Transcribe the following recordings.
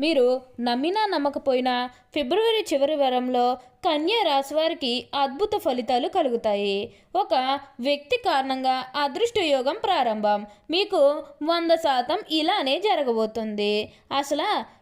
మీరు నమ్మినా నమ్మకపోయినా ఫిబ్రవరి చివరి వారంలో కన్యా రాశి వారికి అద్భుత ఫలితాలు కలుగుతాయి. ఒక వ్యక్తి కారణంగా అదృష్ట యోగం ప్రారంభం. మీకు వంద శాతం ఇలానే జరగబోతుంది. అసలు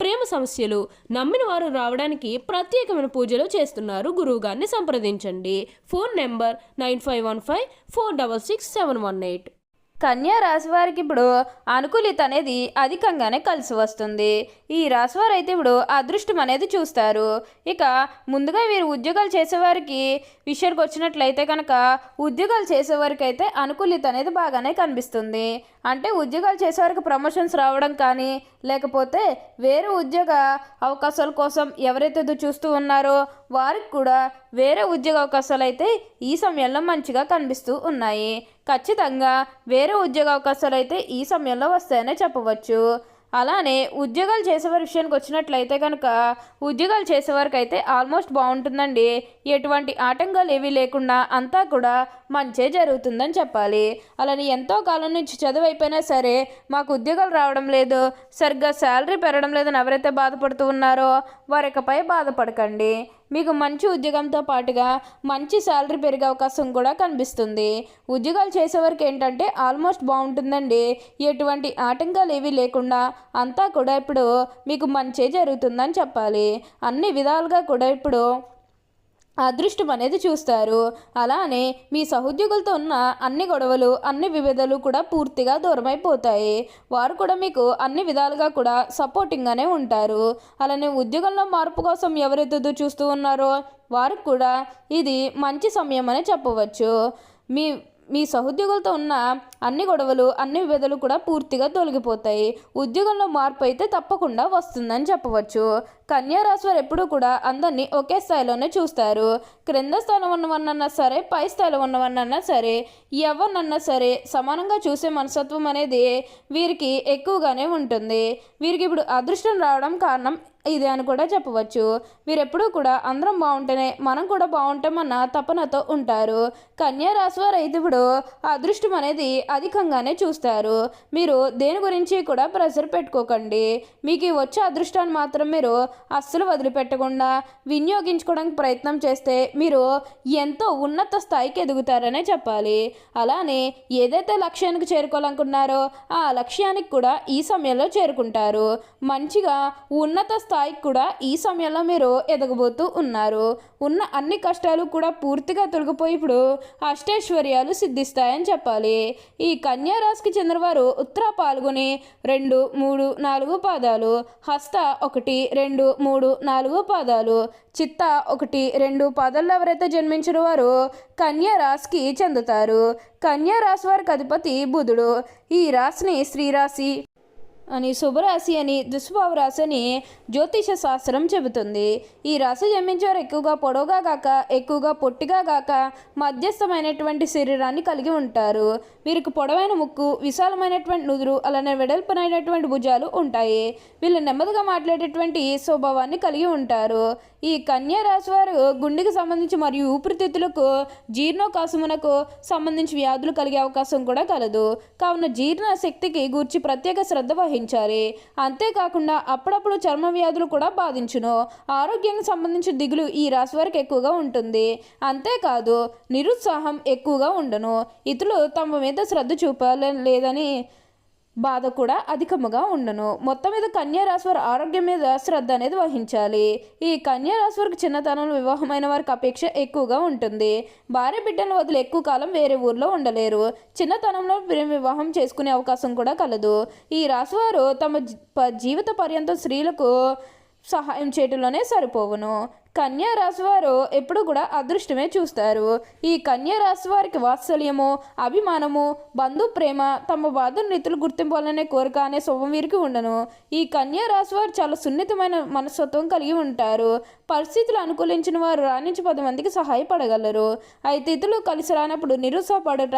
ప్రేమ సమస్యలు నమ్మిన వారు రావడానికి ప్రత్యేకమైన పూజలు చేస్తున్నారు. గురువుగారిని సంప్రదించండి. Phone number nine five one five four double six seven one eight. కన్యా రాశి వారికి ఇప్పుడు అనుకూలిత అనేది అధికంగానే కలిసి వస్తుంది. ఈ రాశి వారు అయితే ఇప్పుడు అదృష్టం అనేది చూస్తారు. ఇక ముందుగా వీరు ఉద్యోగాలు చేసేవారికి విషయానికి వచ్చినట్లయితే కనుక ఉద్యోగాలు చేసేవారికి అయితే అనుకూలిత అనేది బాగానే కనిపిస్తుంది. అంటే ఉద్యోగాలు చేసేవారికి ప్రమోషన్స్ రావడం కానీ లేకపోతే వేరే ఉద్యోగ అవకాశాల కోసం ఎవరైతే చూస్తూ ఉన్నారో వారికి కూడా వేరే ఉద్యోగ అవకాశాలు అయితే ఈ సమయంలో మంచిగా కనిపిస్తూ ఉన్నాయి. ఖచ్చితంగా వేరే ఉద్యోగ అవకాశాలు అయితే ఈ సమయంలో వస్తాయనే చెప్పవచ్చు. అలానే ఉద్యోగాలు చేసేవారి విషయానికి వచ్చినట్లయితే కనుక ఉద్యోగాలు చేసేవారికి అయితే ఆల్మోస్ట్ బాగుంటుందండి. ఎటువంటి ఆటంకాలు ఏవీ లేకుండా అంతా కూడా మంచే జరుగుతుందని చెప్పాలి. అలానే ఎంతో కాలం నుంచి చదువు అయిపోయినా సరే మాకు ఉద్యోగాలు రావడం లేదు సరిగ్గా శాలరీ పెరగడం లేదని ఎవరైతే బాధపడుతూ ఉన్నారో వారికపై బాధపడకండి. మీకు మంచి ఉద్యోగంతో పాటుగా మంచి శాలరీ పెరిగే అవకాశం కూడా కనిపిస్తుంది. ఉద్యోగాలు చేసేవారికి ఏంటంటే ఆల్మోస్ట్ బాగుంటుందండి. ఎటువంటి ఆటంకాలు ఏవి లేకుండా అంతా కూడా ఇప్పుడు మీకు మంచి జరుగుతుందని చెప్పాలి. అన్ని విధాలుగా కూడా ఇప్పుడు అదృష్టం అనేది చూస్తారు. అలానే మీ సహోద్యోగులతో ఉన్న అన్ని గొడవలు అన్ని విభేదాలు కూడా పూర్తిగా దూరమైపోతాయి. వారు కూడా మీకు అన్ని విధాలుగా కూడా సపోర్టింగ్గానే ఉంటారు. అలానే ఉద్యోగంలో మార్పు కోసం ఎవరెదురు చూస్తూ ఉన్నారో వారికి కూడా ఇది మంచి సమయం అని చెప్పవచ్చు. మీ మీ సహోద్యోగులతో ఉన్న అన్ని గొడవలు అన్ని విభేదాలు కూడా పూర్తిగా తొలగిపోతాయి. ఉద్యోగంలో మార్పు అయితే తప్పకుండా వస్తుందని చెప్పవచ్చు. కన్యారాశి వారు ఎప్పుడూ కూడా అందరినీ ఒకే స్థాయిలోనే చూస్తారు. క్రింద స్థాయిలో ఉన్నవన్నన్నా సరే పై స్థాయిలో ఉన్నవన్నన్నా సరే ఎవరినన్నా సరే సమానంగా చూసే మనస్తత్వం అనేది వీరికి ఎక్కువగానే ఉంటుంది. వీరికి ఇప్పుడు అదృష్టం రావడం కారణం ఇదే అని కూడా చెప్పవచ్చు. వీరెప్పుడూ కూడా అందరం బాగుంటేనే మనం కూడా బాగుంటామన్న తపనతో ఉంటారు. కన్యా రాశి వారు అయితే ఇప్పుడు అదృష్టం అనేది అధికంగానే చూస్తారు. మీరు దేని గురించి కూడా ప్రెషర్ పెట్టుకోకండి. మీకు ఈ వచ్చే అదృష్టాన్ని మాత్రం మీరు అస్సలు వదిలిపెట్టకుండా వినియోగించుకోవడానికి ప్రయత్నం చేస్తే మీరు ఎంతో ఉన్నత స్థాయికి ఎదుగుతారనే చెప్పాలి. అలానే ఏదైతే లక్ష్యానికి చేరుకోవాలనుకున్నారో ఆ లక్ష్యానికి కూడా ఈ సమయంలో చేరుకుంటారు. మంచిగా ఉన్నత స్థాయికి కూడా ఈ సమయంలో మీరు ఎదగబోతూ ఉన్నారు. ఉన్న అన్ని కష్టాలు కూడా పూర్తిగా తొలగిపోయి ఇప్పుడు అష్టైశ్వర్యాలు సిద్ధిస్తాయని చెప్పాలి. ఈ కన్యారాశికి చెందినవారు ఉత్తర పాల్గొని రెండు మూడు నాలుగు పాదాలు హస్త ఒకటి రెండు మూడు నాలుగు పాదాలు. చిత్త ఒకటి రెండు పాదాల్లో ఎవరైతే జన్మించిన వారు కన్యా రాశికి చెందుతారు. కన్యా రాశి వారికి అధిపతి బుధుడు. ఈ రాశిని శ్రీరాశి అని శుభరాశి అని దుష్భావ రాశి అని జ్యోతిష శాస్త్రం చెబుతుంది. ఈ రాశి జన్మించేవారు ఎక్కువగా పొడవుగా కాక ఎక్కువగా పొట్టిగా కాక మధ్యస్థమైనటువంటి శరీరాన్ని కలిగి ఉంటారు. వీరికి పొడవైన ముక్కు విశాలమైనటువంటి నుదురు అలానే వెడల్పునైనటువంటి భుజాలు ఉంటాయి. వీళ్ళు నెమ్మదిగా మాట్లాడేటువంటి స్వభావాన్ని కలిగి ఉంటారు. ఈ కన్యా రాశి వారు గుండెకి సంబంధించి మరియు ఊపిరితిత్తులకు జీర్ణోకాశమునకు సంబంధించి వ్యాధులు కలిగే అవకాశం కూడా కలదు. కావున జీర్ణ శక్తికి గూర్చి ప్రత్యేక శ్రద్ధ వహించాలి అంతేకాకుండా అప్పుడప్పుడు చర్మ వ్యాధులు కూడా బాధించును. ఆరోగ్యానికి సంబంధించిన దిగులు ఈ రాశి వారికి ఎక్కువగా ఉంటుంది. అంతేకాదు నిరుత్సాహం ఎక్కువగా ఉండను. ఇతరులు తమ మీద శ్రద్ధ చూపాలని లేదని బాధ కూడా అధికముగా ఉండను. మొత్తం మీద కన్యా వారి ఆరోగ్యం మీద శ్రద్ధ అనేది వహించాలి. ఈ కన్యా రాశి వారికి చిన్నతనంలో వివాహమైన వారికి అపేక్ష ఎక్కువగా ఉంటుంది. భార్య బిడ్డలను వదిలి ఎక్కువ కాలం వేరే ఊర్లో ఉండలేరు. చిన్నతనంలో ప్రేమ వివాహం చేసుకునే అవకాశం కూడా కలదు. ఈ రాశి వారు తమ జీ- ప- జీవిత పర్యంతం స్త్రీలకు సహాయం చేయటంలోనే సరిపోవును. కన్యా రాశి వారు ఎప్పుడు కూడా అదృష్టమే చూస్తారు. ఈ కన్యా రాశి వారికి వాత్సల్యము అభిమానము బంధు ప్రేమ తమ బాధను నిధులు గుర్తింపాలనే కోరిక అనే శుభం వీరికి ఉండను. ఈ కన్యా రాశి వారు చాలా సున్నితమైన మనస్తత్వం కలిగి ఉంటారు. పరిస్థితులు అనుకూలించిన వారు రాణించి పది మందికి సహాయపడగలరు. అయితే ఇతరులు కలిసి రానప్పుడు నిరుత్సాహపడట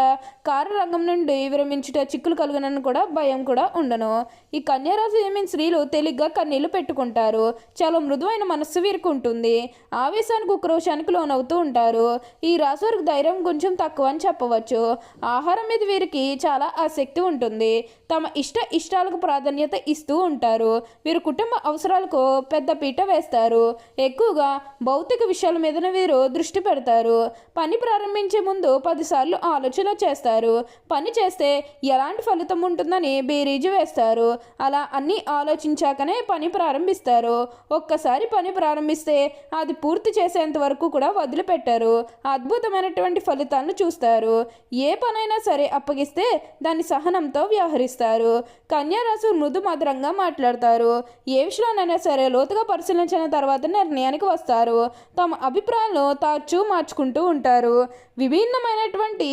కార్యరంగం నుండి విరమించుట చిక్కులు కలుగునని కూడా భయం కూడా ఉండను. ఈ కన్యారాశి ఏమైనా స్త్రీలు తేలిగ్గా కన్నీళ్ళు పెట్టుకుంటారు? చాలా మృదువైన మనస్సు వీరికి ఉంటుంది. ఆవేశానికి ఉక్రోషానికి లోనవుతూ ఉంటారు. ఈ రాశివారికి ధైర్యం కొంచెం తక్కువ అని చెప్పవచ్చు. ఆహారం మీద వీరికి చాలా ఆసక్తి ఉంటుంది. తమ ఇష్ట ఇష్టాలకు ప్రాధాన్యత ఇస్తూ ఉంటారు. వీరు కుటుంబ అవసరాలకు పెద్ద పీట వేస్తారు. ఎక్కువగా భౌతిక విషయాల మీదనే వీరు దృష్టి పెడతారు. పని ప్రారంభించే ముందు పదిసార్లు ఆలోచన చేస్తారు. పని చేస్తే ఎలాంటి ఫలితం ఉంటుందని బేరీజు వేస్తారు. అలా అన్నీ ఆలోచించాకనే పని ప్రారంభిస్తారు. ఒక్కసారి పని ప్రారంభిస్తే అది పూర్తి చేసేంత వరకు కూడా వదిలిపెట్టారు. అద్భుతమైనటువంటి ఫలితాలను చూస్తారు. ఏ పనైనా సరే అప్పగిస్తే దాన్ని సహనంతో వ్యవహరిస్తారు. కన్యారాశి మృదు మధురంగా మాట్లాడతారు. ఏ విషయంలోనైనా సరే లోతుగా పరిశీలించిన తర్వాత నిర్ణయానికి వస్తారు. తమ అభిప్రాయాలను తరచూ మార్చుకుంటూ ఉంటారు. విభిన్నమైనటువంటి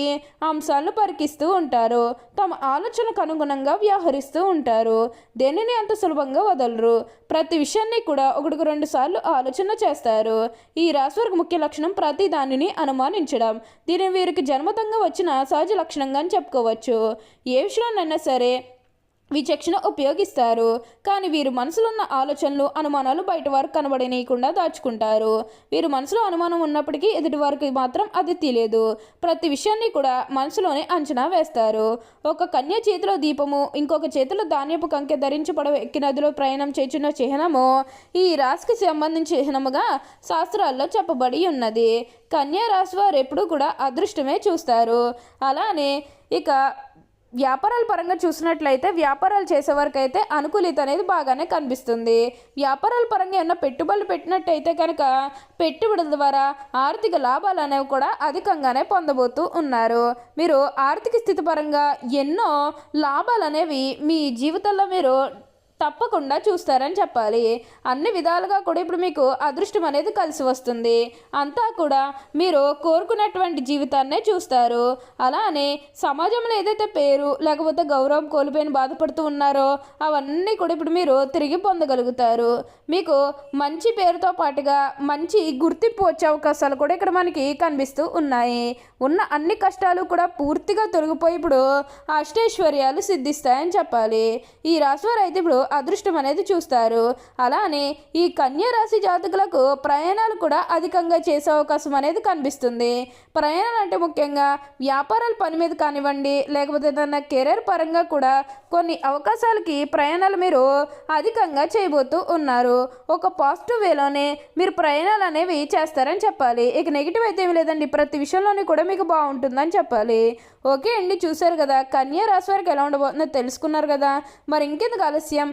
అంశాలను పరికిస్తూ ఉంటారు. తమ ఆలోచనకు అనుగుణంగా వ్యవహరిస్తూ ఉంటారు. దేనిని అంత సులభంగా వదలరు. ప్రతి విషయాన్ని కూడా ఒకటికి రెండు సార్లు ఆలోచన చేస్తారు. ఈ రాశివారికి ముఖ్య లక్షణం ప్రతి దానిని అనుమానించడం. దీని వీరికి జన్మతంగా వచ్చిన సహజ లక్షణంగా అని చెప్పుకోవచ్చు. ఏ విషయంలోనైనా సరే విచక్షణ ఉపయోగిస్తారు కానీ వీరు మనసులో ఉన్న ఆలోచనలు అనుమానాలు బయట వారు కనబడనీయకుండా దాచుకుంటారు. వీరు మనసులో అనుమానం ఉన్నప్పటికీ ఎదుటి వారికి మాత్రం అది తెలియదు. ప్రతి విషయాన్ని కూడా మనసులోనే అంచనా వేస్తారు. ఒక కన్య చేతిలో దీపము ఇంకొక చేతిలో ధాన్యపు కంకె ధరించి పడవ ఎక్కి నదిలో ప్రయాణం చేస్తున్న చిహ్నము ఈ రాశికి సంబంధించిన చిహ్నముగా శాస్త్రాల్లో చెప్పబడి ఉన్నది. కన్యా రాశి వారు ఎప్పుడూ కూడా అదృష్టమే చూస్తారు. అలానే ఇక వ్యాపారాల పరంగా చూసినట్లయితే వ్యాపారాలు చేసేవారికి అయితే అనుకూలిత అనేది బాగానే కనిపిస్తుంది. వ్యాపారాల పరంగా ఏమైనా పెట్టుబడులు పెట్టినట్టయితే కనుక పెట్టుబడుల ద్వారా ఆర్థిక లాభాలు అనేవి కూడా అధికంగానే పొందబోతూ ఉన్నారు. మీరు ఆర్థిక స్థితి పరంగా ఎన్నో లాభాలు అనేవి మీ జీవితంలో మీరు తప్పకుండా చూస్తారని చెప్పాలి. అన్ని విధాలుగా కూడా ఇప్పుడు మీకు అదృష్టం అనేది కలిసి వస్తుంది. అంతా కూడా మీరు కోరుకున్నటువంటి జీవితాన్నే చూస్తారు. అలానే సమాజంలో ఏదైతే పేరు లేకపోతే గౌరవం కోల్పోయిన బాధపడుతూ ఉన్నారో అవన్నీ కూడా ఇప్పుడు మీరు తిరిగి పొందగలుగుతారు. మీకు మంచి పేరుతో పాటుగా మంచి గుర్తింపు వచ్చే అవకాశాలు కూడా ఇక్కడ మనకి కనిపిస్తూ ఉన్నాయి. ఉన్న అన్ని కష్టాలు కూడా పూర్తిగా తొలగిపోయి ఇప్పుడు అష్టైశ్వర్యాలు సిద్ధిస్తాయని చెప్పాలి. ఈ రాశివారు అయితే ఇప్పుడు అదృష్టం అనేది చూస్తారు. అలానే ఈ కన్యా రాశి జాతకులకు ప్రయాణాలు కూడా అధికంగా చేసే అవకాశం అనేది కనిపిస్తుంది. ప్రయాణాలు అంటే ముఖ్యంగా వ్యాపారాల పని మీద కానివ్వండి లేకపోతే ఏదన్నా కెరీర్ పరంగా కూడా కొన్ని అవకాశాలకి ప్రయాణాలు మీరు అధికంగా చేయబోతూ ఉన్నారు. ఒక పాజిటివ్ వేలోనే మీరు ప్రయాణాలు అనేవి చేస్తారని చెప్పాలి. ఇక నెగిటివ్ అయితే ఏమి లేదండి. ప్రతి విషయంలోనే కూడా మీకు బాగుంటుందని చెప్పాలి. ఓకే అండి చూశారు కదా. కన్యా రాశి వారికి ఎలా ఉండబోతుందో తెలుసుకున్నారు కదా. మరి ఇంకెందుకు ఆలస్యం?